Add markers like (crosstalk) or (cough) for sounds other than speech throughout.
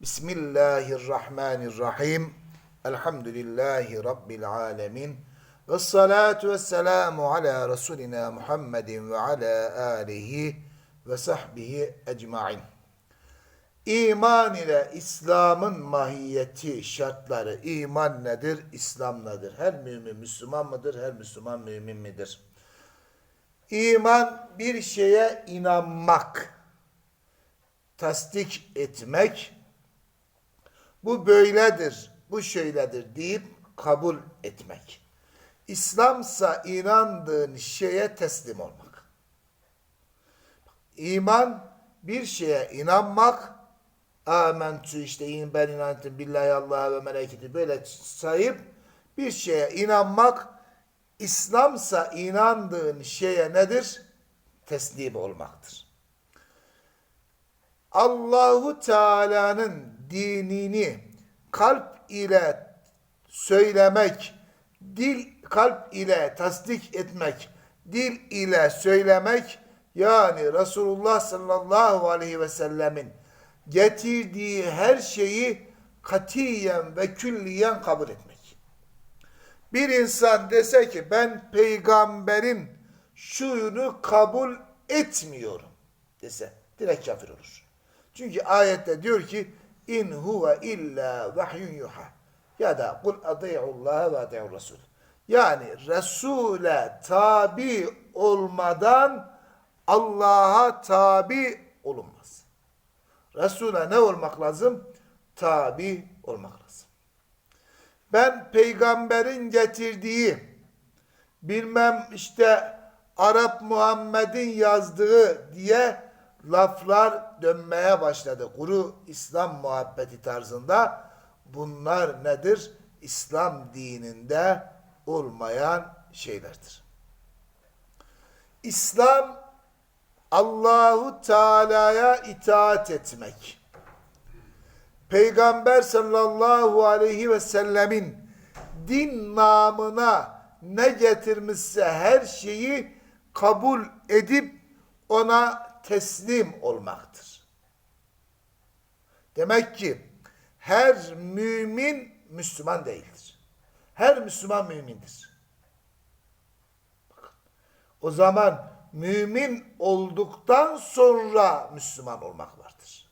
Bismillahirrahmanirrahim. Elhamdülillahi Rabbil alemin. Ve salatu ve selamu ala Resulina Muhammedin ve ala alihi ve sahbihi ecmain. İman ile İslam'ın mahiyeti, şartları. İman nedir? İslam nedir? Her mümin Müslüman mıdır? Her Müslüman mümin midir? İman bir şeye inanmak, tasdik etmek, bu böyledir, bu şöyledir deyip kabul etmek. İslamsa inandığın şeye teslim olmak. İman bir şeye inanmak, amentü işte ben inandım billahi Allah'a ve meleketi böyle sayıp bir şeye inanmak, İslamsa inandığın şeye nedir? Teslim olmaktır. Allahu Teala'nın dinini kalp ile söylemek, dil kalp ile tasdik etmek, dil ile söylemek yani Resulullah sallallahu aleyhi ve sellemin getirdiği her şeyi katiyen ve külliyen kabul etmek. Bir insan dese ki ben peygamberin şuyunu kabul etmiyorum dese direkt kafir olur. Çünkü ayette diyor ki in huve illa vahyun yuha ya da kul adıyullaha ve adıyur resul. Yani Resul'e tabi olmadan Allah'a tabi olunmaz. Resul'e ne olmak lazım? Tabi olmak lazım. Ben peygamberin getirdiği bilmem işte Arap Muhammed'in yazdığı diye laflar dönmeye başladı. Kuru İslam muhabbeti tarzında bunlar nedir? İslam dininde olmayan şeylerdir. İslam Allahu Teala'ya itaat etmek. Peygamber sallallahu aleyhi ve sellemin din namına ne getirmişse her şeyi kabul edip ona teslim olmaktır. Demek ki her mümin Müslüman değildir. Her Müslüman mümindir. O zaman mümin olduktan sonra Müslüman olmak vardır.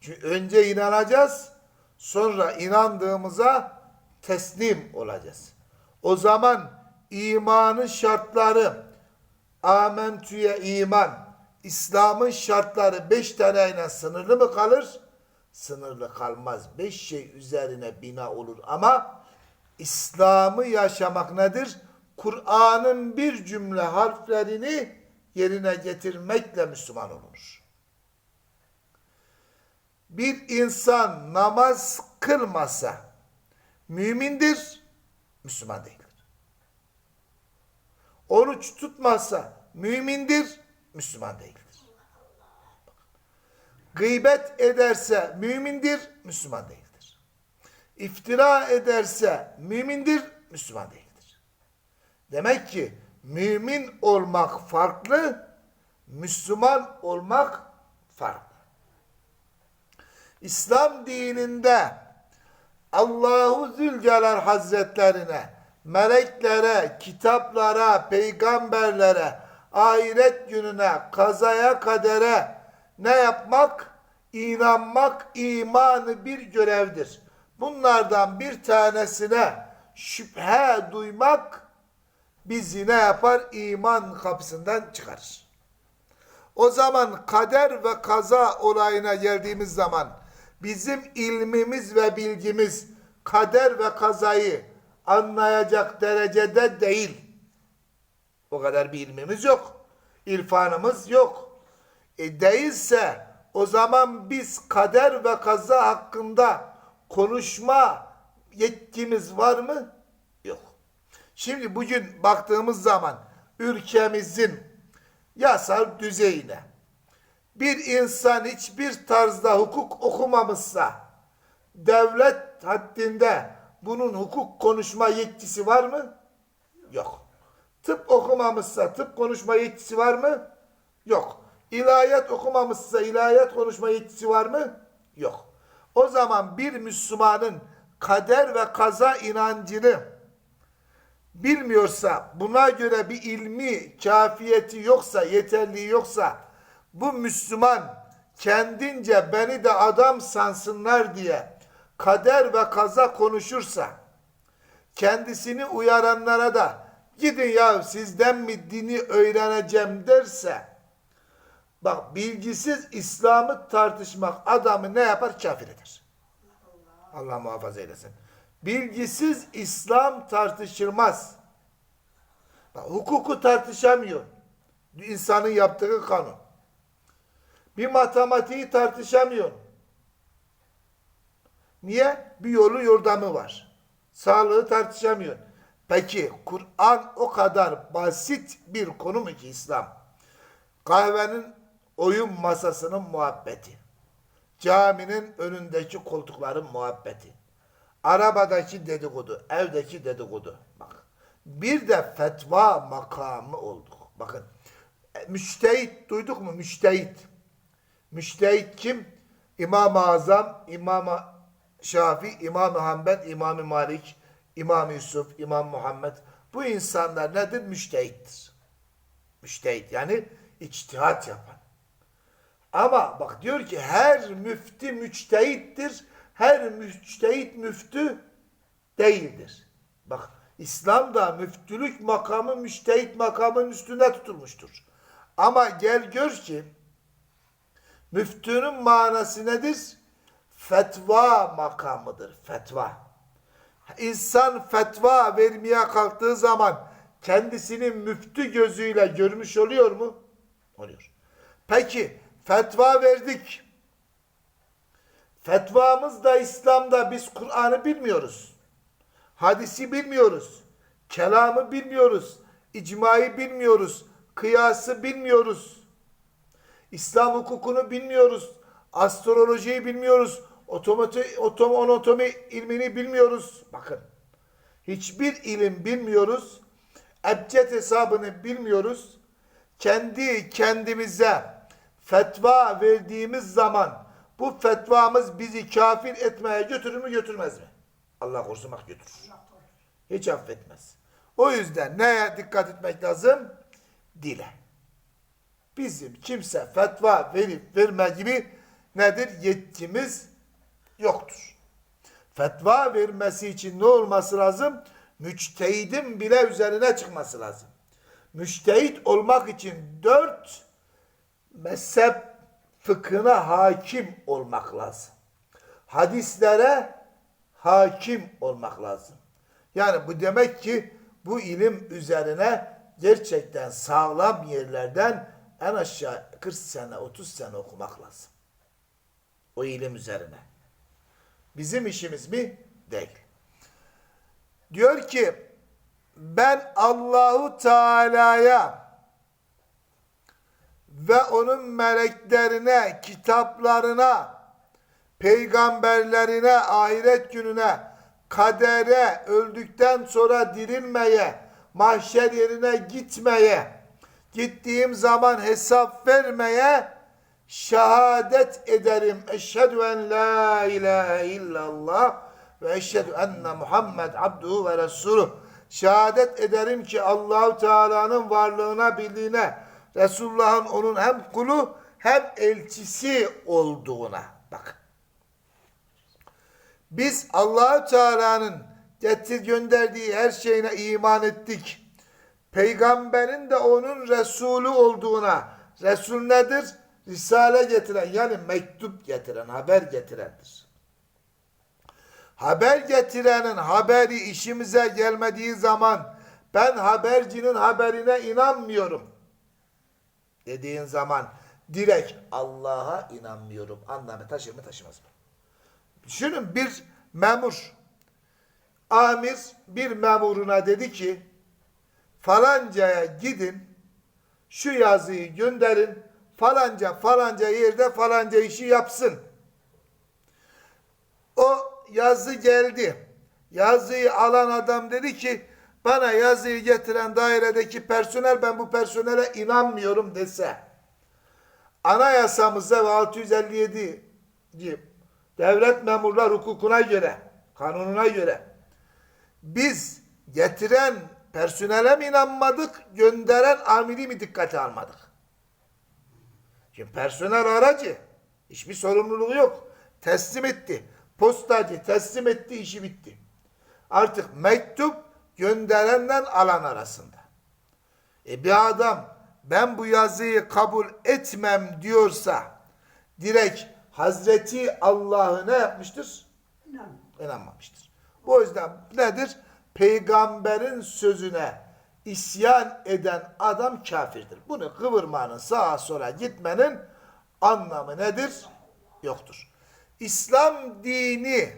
Çünkü önce inanacağız, sonra inandığımıza teslim olacağız. O zaman imanın şartları, amentüye iman, İslam'ın şartları beş taneyle sınırlı mı kalır? Sınırlı kalmaz. Beş şey üzerine bina olur ama İslam'ı yaşamak nedir? Kur'an'ın bir cümle harflerini yerine getirmekle Müslüman olunur. Bir insan namaz kılmasa mümindir, Müslüman değildir. Oruç tutmazsa mümindir, Müslüman değildir. Gıybet ederse mümindir, Müslüman değildir. İftira ederse mümindir, Müslüman değildir. Demek ki mümin olmak farklı, Müslüman olmak farklı. İslam dininde Allahu Zülcelal Hazretlerine, meleklere, kitaplara, peygamberlere, ahiret gününe, kazaya, kadere ne yapmak? İnanmak, imanı bir görevdir. Bunlardan bir tanesine şüphe duymak bizi ne yapar? İman kapısından çıkarır. O zaman kader ve kaza olayına geldiğimiz zaman bizim ilmimiz ve bilgimiz kader ve kazayı anlayacak derecede değil. O kadar bir ilmimiz yok. İrfanımız yok. E değilse o zaman biz kader ve kaza hakkında konuşma yetkimiz var mı? Yok. Şimdi bugün baktığımız zaman ülkemizin yasal düzeyine bir insan hiçbir tarzda hukuk okumamışsa devlet haddinde bunun hukuk konuşma yetkisi var mı? Yok. Tıp okumamışsa tıp konuşma yetkisi var mı? Yok. İlahiyat okumamışsa ilahiyat konuşma yetkisi var mı? Yok. O zaman bir Müslümanın kader ve kaza inancını bilmiyorsa, buna göre bir ilmi kafiyeti yoksa, yeterliği yoksa, bu Müslüman kendince beni de adam sansınlar diye kader ve kaza konuşursa, kendisini uyaranlara da gidin ya sizden mi dini öğreneceğim derse, bak bilgisiz İslam'ı tartışmak adamı ne yapar? Kafir eder. Allah muhafaza eylesin. Bilgisiz İslam tartışılmaz. Bak, hukuku tartışamıyor. İnsanın yaptığı kanun. Bir matematiği tartışamıyor. Niye? Bir yolu yordamı var. Sağlığı tartışamıyor. Peki Kur'an o kadar basit bir konu mu ki İslam? Kahvenin oyun masasının muhabbeti. Caminin önündeki koltukların muhabbeti. Arabadaki dedikodu, evdeki dedikodu. Bak. Bir de fetva makamı olduk. Bakın. E, Müştehit duyduk mu? Müştehit. Müştehit kim? İmam-ı Azam, İmam-ı Şafi, İmam-ı Hanbel, İmam-ı Malik, İmam Yusuf, İmam Muhammed. Bu insanlar nedir? Müştehittir. Müştehit yani içtihat yapan. Ama bak diyor ki her müfti müçtehittir. Her müçtehit müftü değildir. Bak İslam'da müftülük makamı müçtehit makamının üstünde tutulmuştur. Ama gel gör ki müftünün manası nedir? Fetva makamıdır. Fetva. İnsan fetva vermeye kalktığı zaman kendisini müftü gözüyle görmüş oluyor mu? Oluyor. Peki fetva verdik. Fetvamız da İslam'da biz Kur'an'ı bilmiyoruz. Hadisi bilmiyoruz. Kelamı bilmiyoruz. icmayı bilmiyoruz. Kıyası bilmiyoruz. İslam hukukunu bilmiyoruz. Astrolojiyi bilmiyoruz. Otomati, otom, anatomi ilmini bilmiyoruz. Bakın. Hiçbir ilim bilmiyoruz. Ebced hesabını bilmiyoruz. Kendi kendimize fetva verdiğimiz zaman bu fetvamız bizi kafir etmeye götürür mü götürmez mi? Allah korusun bak götürür. Hiç affetmez. O yüzden neye dikkat etmek lazım? Dile. Bizim kimse fetva verip verme gibi nedir? Yetkimiz yoktur. Fetva vermesi için ne olması lazım? Müçtehidin bile üzerine çıkması lazım. Müçtehit olmak için dört mezhep fıkhına hakim olmak lazım. Hadislere hakim olmak lazım. Yani bu demek ki bu ilim üzerine gerçekten sağlam yerlerden en aşağı 40 sene 30 sene okumak lazım. O ilim üzerine. Bizim işimiz mi? Değil. Diyor ki ben Allahu Teala'ya ve onun meleklerine, kitaplarına, peygamberlerine, ahiret gününe, kadere, öldükten sonra dirilmeye, mahşer yerine gitmeye, gittiğim zaman hesap vermeye şehadet ederim. Eşhedü en la ilahe illallah ve eşhedü enne Muhammed abduhu ve resuluh. Şehadet ederim ki Allahu Teala'nın varlığına, bildiğine, Resulullah'ın onun hem kulu hem elçisi olduğuna. Bak. Biz Allahu Teala'nın getir gönderdiği her şeyine iman ettik. Peygamberin de onun Resulü olduğuna. Resul nedir? Risale getiren yani mektup getiren, haber getirendir. Haber getirenin haberi işimize gelmediği zaman ben habercinin haberine inanmıyorum dediğin zaman direkt Allah'a inanmıyorum anlamı taşır mı taşımaz mı? Düşünün bir memur amir bir memuruna dedi ki falancaya gidin şu yazıyı gönderin falanca falanca yerde falanca işi yapsın. O yazı geldi. Yazıyı alan adam dedi ki bana yazıyı getiren dairedeki personel ben bu personele inanmıyorum dese anayasamızda ve 657 devlet memurlar hukukuna göre, kanununa göre biz getiren personele mi inanmadık, gönderen amiri mi dikkate almadık? Şimdi personel aracı, hiçbir sorumluluğu yok. Teslim etti. Postacı teslim etti, işi bitti. Artık mektup gönderenden alan arasında. E bir adam ben bu yazıyı kabul etmem diyorsa direkt Hazreti Allah'ı ne yapmıştır? İnan. inanmamıştır. Bu yüzden nedir? Peygamberin sözüne isyan eden adam kafirdir. Bunu kıvırmanın sağa sola gitmenin anlamı nedir? Yoktur. İslam dini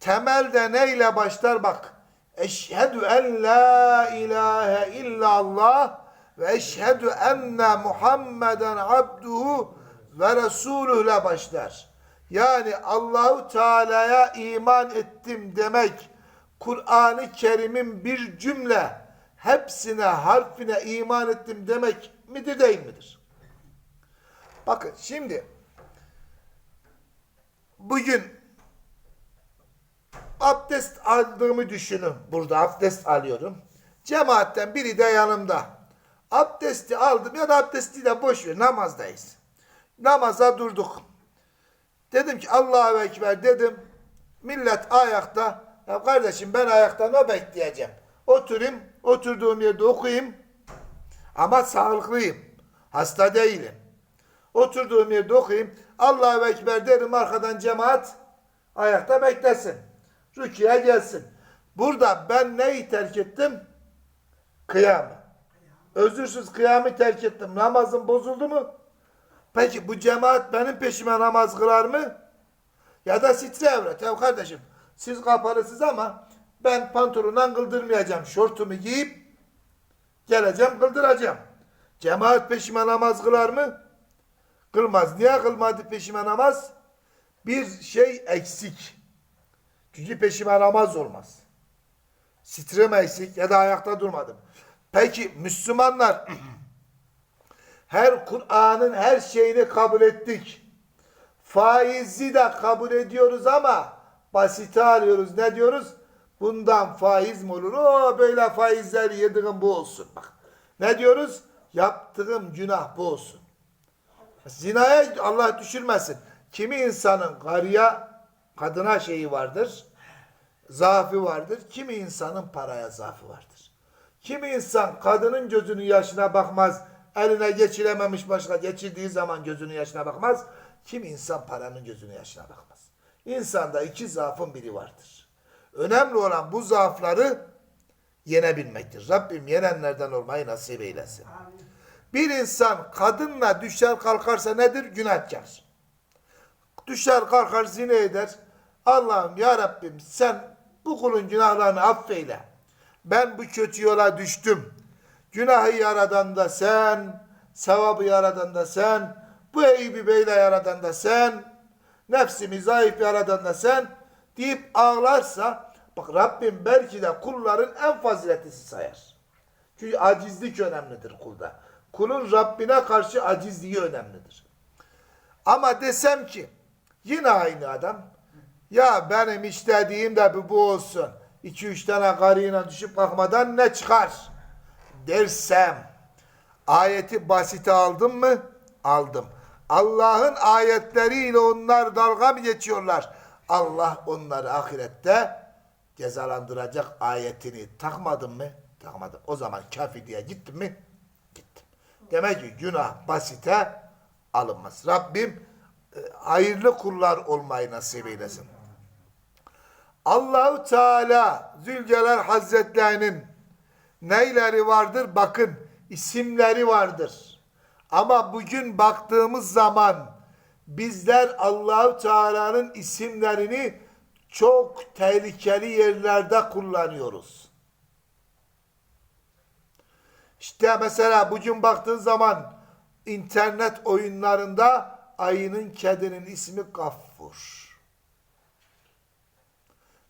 temelde neyle başlar bak. Eşhedü en la ilahe illallah ve eşhedü enne Muhammeden abduhu ve resuluhla başlar. Yani Allahu Teala'ya iman ettim demek Kur'an-ı Kerim'in bir cümle hepsine harfine iman ettim demek midir değil midir? Bakın şimdi bugün abdest aldığımı düşünün. Burada abdest alıyorum. Cemaatten biri de yanımda. Abdesti aldım ya da abdesti de boş ver namazdayız. Namaza durduk. Dedim ki Allahu Ekber dedim. Millet ayakta. Ya kardeşim ben ayakta ne bekleyeceğim? Oturayım, oturduğum yerde okuyayım. Ama sağlıklıyım. Hasta değilim. Oturduğum yerde okuyayım. Allahu Ekber derim arkadan cemaat ayakta beklesin. Rüküye gelsin. Burada ben neyi terk ettim? Kıyamı. Özürsüz kıyamı terk ettim. Namazım bozuldu mu? Peki bu cemaat benim peşime namaz kılar mı? Ya da sitre evret. Ya kardeşim siz kapalısınız ama ben pantolondan kıldırmayacağım. Şortumu giyip geleceğim kıldıracağım. Cemaat peşime namaz kılar mı? Kılmaz. Niye kılmadı peşime namaz? Bir şey eksik. Çünkü peşime namaz olmaz. Sitrem eksik ya da ayakta durmadım. Peki Müslümanlar (clears throat) her Kur'an'ın her şeyini kabul ettik. Faizi de kabul ediyoruz ama basite alıyoruz. Ne diyoruz? Bundan faiz mi olur? O böyle faizler yediğim bu olsun. Bak. Ne diyoruz? Yaptığım günah bu olsun. Zinaya Allah düşürmesin. Kimi insanın karıya, kadına şeyi vardır, zaafı vardır. Kimi insanın paraya zaafı vardır. Kimi insan kadının gözünün yaşına bakmaz, eline geçirememiş başka geçirdiği zaman gözünün yaşına bakmaz. Kimi insan paranın gözünün yaşına bakmaz. İnsanda iki zaafın biri vardır. Önemli olan bu zaafları yenebilmektir. Rabbim yenenlerden olmayı nasip eylesin. Bir insan kadınla düşer kalkarsa nedir? Günahkar. Düşer kalkar zine eder. Allah'ım ya Rabbim sen bu kulun günahlarını affeyle. Ben bu kötü yola düştüm. Günahı yaradan da sen, sevabı yaradan da sen, bu eybi beyle yaradan da sen, nefsimi zayıf yaradan da sen deyip ağlarsa bak Rabbim belki de kulların en faziletlisi sayar. Çünkü acizlik önemlidir kulda. Kulun Rabbine karşı acizliği önemlidir. Ama desem ki yine aynı adam ya benim istediğim de bu, olsun. İki üç tane karıyla düşüp kalkmadan ne çıkar? Dersem ayeti basite aldım mı? Aldım. Allah'ın ayetleriyle onlar dalga mı geçiyorlar? Allah onları ahirette cezalandıracak ayetini takmadım mı? Takmadım. O zaman kafi diye gittim mi? Gittim. Demek ki günah basite alınmaz. Rabbim e, hayırlı kullar olmayı nasip eylesin. Allahu Teala Zülcelal Hazretlerinin neyleri vardır? Bakın isimleri vardır. Ama bugün baktığımız zaman bizler Allahu Teala'nın isimlerini çok tehlikeli yerlerde kullanıyoruz. İşte mesela bugün baktığın zaman internet oyunlarında ayının kedinin ismi Gaffur.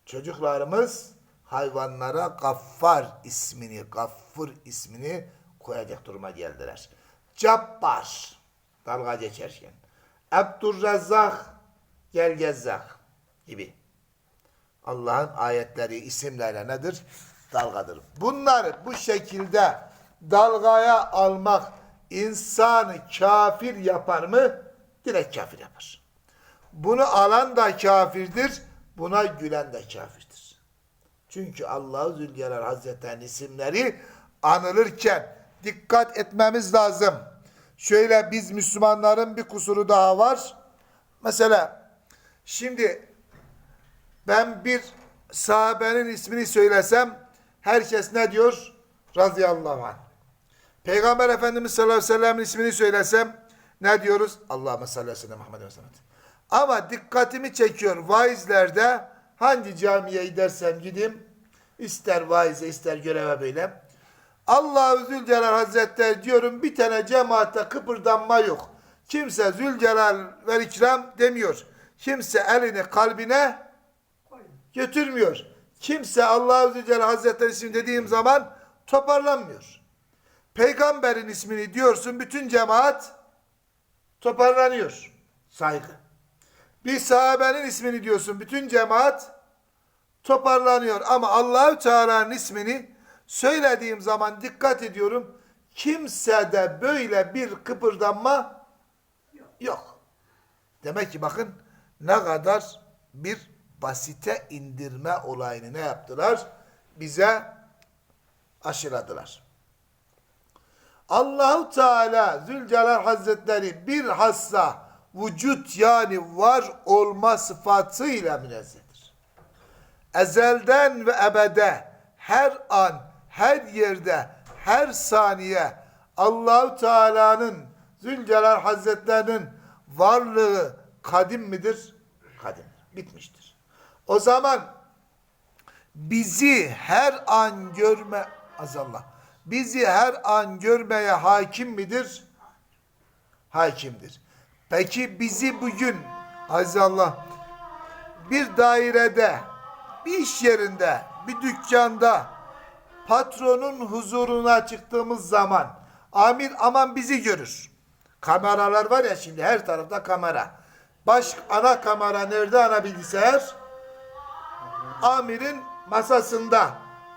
Çocuklarımız hayvanlara Gaffar ismini, Gaffur ismini koyacak duruma geldiler. Cabbar, dalga geçerken. Abdurrezzak, Gel gibi. Allah'ın ayetleri isimlerle nedir? Dalgadır. Bunları bu şekilde dalgaya almak insanı kafir yapar mı? Direkt kafir yapar. Bunu alan da kafirdir, buna gülen de kafirdir. Çünkü Allah-u Zülcelal Hazretleri'nin isimleri anılırken dikkat etmemiz lazım. Şöyle biz Müslümanların bir kusuru daha var. Mesela şimdi ben bir sahabenin ismini söylesem herkes ne diyor? Radıyallahu anh. Peygamber Efendimiz sallallahu aleyhi ve sellem'in ismini söylesem ne diyoruz? Allahümme salli aleyhi ve ve sellem. Ama dikkatimi çekiyor vaizlerde hangi camiye gidersem gideyim ister vaize ister göreve böyle. Allah-u Zülcelal Hazretleri diyorum bir tane cemaatte kıpırdanma yok. Kimse Zülcelal ve İkram demiyor. Kimse elini kalbine götürmüyor. Kimse Allah-u Zülcelal Hazretleri ismini dediğim zaman toparlanmıyor. Peygamberin ismini diyorsun bütün cemaat toparlanıyor. Saygı. Bir sahabenin ismini diyorsun bütün cemaat toparlanıyor ama Allahü Teala'nın ismini söylediğim zaman dikkat ediyorum. Kimsede böyle bir kıpırdanma yok. Demek ki bakın ne kadar bir basite indirme olayını ne yaptılar? Bize aşıladılar. Allahu Teala Zülcelal Hazretleri bir hassa vücut yani var olma sıfatıyla münezzehtir. Ezelden ve ebede her an, her yerde, her saniye Allahu Teala'nın Zülcelal Hazretlerinin varlığı kadim midir? Kadim. Bitmiştir. O zaman bizi her an görme azallah. Bizi her an görmeye hakim midir? Hakimdir. Peki bizi bugün azallah bir dairede, bir iş yerinde, bir dükkanda patronun huzuruna çıktığımız zaman amir aman bizi görür. Kameralar var ya şimdi her tarafta kamera. Baş ana kamera nerede ana bilgisayar? Amirin masasında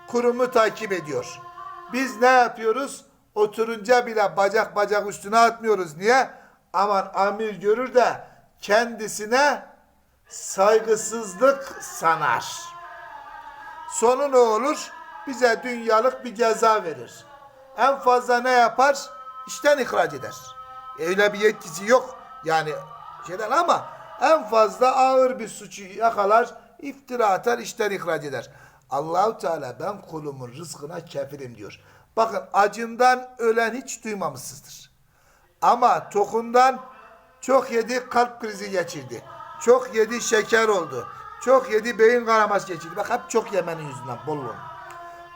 kurumu takip ediyor. Biz ne yapıyoruz? Oturunca bile bacak bacak üstüne atmıyoruz. Niye? Aman amir görür de kendisine saygısızlık sanar. Sonu ne olur? Bize dünyalık bir ceza verir. En fazla ne yapar? İşten ihraç eder. Öyle bir yetkisi yok. Yani şeyden ama en fazla ağır bir suçu yakalar, iftira atar, işten ihraç eder. Allahu Teala ben kulumun rızkına kefilim diyor. Bakın acından ölen hiç duymamışsınızdır. Ama tokundan çok yedi kalp krizi geçirdi. Çok yedi şeker oldu. Çok yedi beyin kanaması geçirdi. Bak hep çok yemenin yüzünden bolluğun.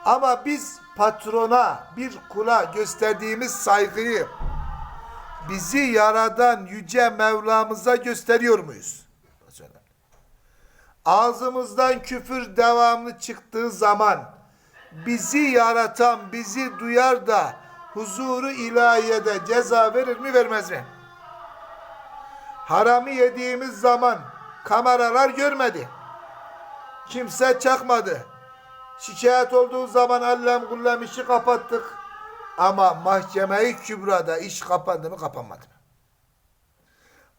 Ama biz patrona, bir kula gösterdiğimiz saygıyı bizi yaradan yüce Mevlamıza gösteriyor muyuz? Ağzımızdan küfür devamlı çıktığı zaman bizi yaratan, bizi duyar da huzuru ilahiyede ceza verir mi vermez mi? Haramı yediğimiz zaman kameralar görmedi. Kimse çakmadı. Şikayet olduğu zaman allem kullem işi kapattık. Ama mahkemeyi kübrada iş kapandı mı kapanmadı mı?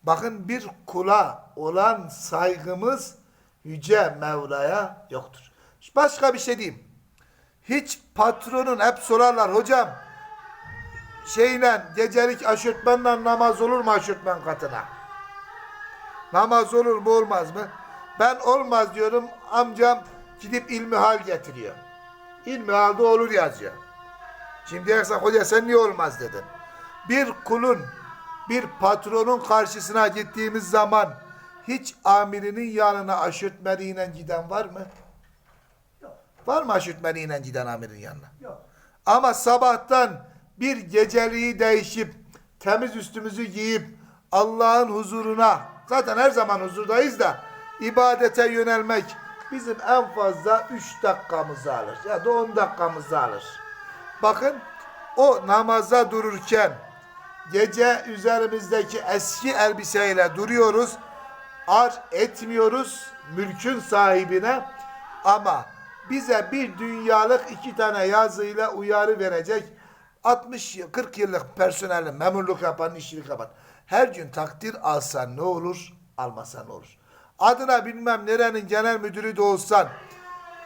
Bakın bir kula olan saygımız yüce Mevla'ya yoktur. Başka bir şey diyeyim. Hiç patronun hep sorarlar hocam şeyle gecelik aşırtmanla namaz olur mu aşırtman katına? Namaz olur mu olmaz mı? Ben olmaz diyorum amcam gidip ilmihal getiriyor. İlmihalde olur yazıyor. Şimdi dersen hoca sen niye olmaz dedin. Bir kulun bir patronun karşısına gittiğimiz zaman hiç amirinin yanına aşırtmeliyle giden var mı? Yok. Var mı aşırtmeliyle giden amirin yanına? Yok. Ama sabahtan bir geceliği değişip temiz üstümüzü giyip Allah'ın huzuruna zaten her zaman huzurdayız da ibadete yönelmek bizim en fazla 3 dakikamızı alır ya da 10 dakikamızı alır. Bakın o namaza dururken gece üzerimizdeki eski elbiseyle duruyoruz. arz etmiyoruz mülkün sahibine ama bize bir dünyalık iki tane yazıyla uyarı verecek 60 yıl 40 yıllık personelle memurluk yapan işçilik yapan her gün takdir alsan ne olur almasan ne olur adına bilmem nerenin genel müdürü de olsan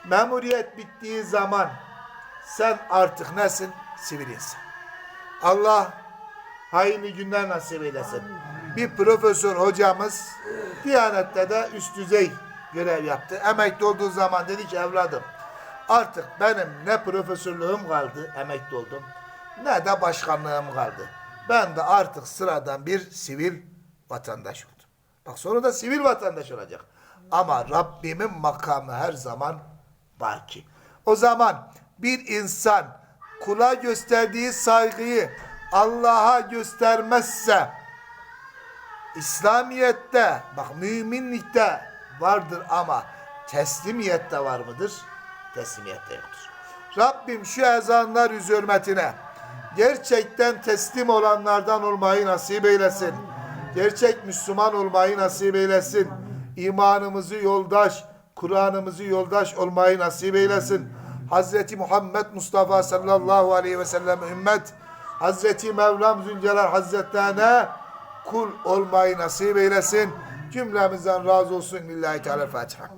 memuriyet bittiği zaman sen artık nesin sivil insan Allah hayırlı günler nasip eylesin. Bir profesör hocamız Diyanet'te de üst düzey görev yaptı. Emekli olduğu zaman dedi ki evladım artık benim ne profesörlüğüm kaldı emekli oldum ne de başkanlığım kaldı. Ben de artık sıradan bir sivil vatandaş oldum. Bak sonra da sivil vatandaş olacak. Ama Rabbimin makamı her zaman baki. O zaman bir insan kula gösterdiği saygıyı Allah'a göstermezse İslamiyet'te bak müminlikte vardır ama teslimiyette var mıdır? Teslimiyette yoktur. Rabbim şu ezanlar yüz hürmetine gerçekten teslim olanlardan olmayı nasip eylesin. Gerçek Müslüman olmayı nasip eylesin. İmanımızı yoldaş, Kur'an'ımızı yoldaş olmayı nasip eylesin. Hazreti Muhammed Mustafa sallallahu aleyhi ve sellem ümmet Hazreti Mevlam Zülcelal Hazretlerine kul olmayı nasip eylesin. Cümlemizden razı olsun. Lillahi Teala Fatiha.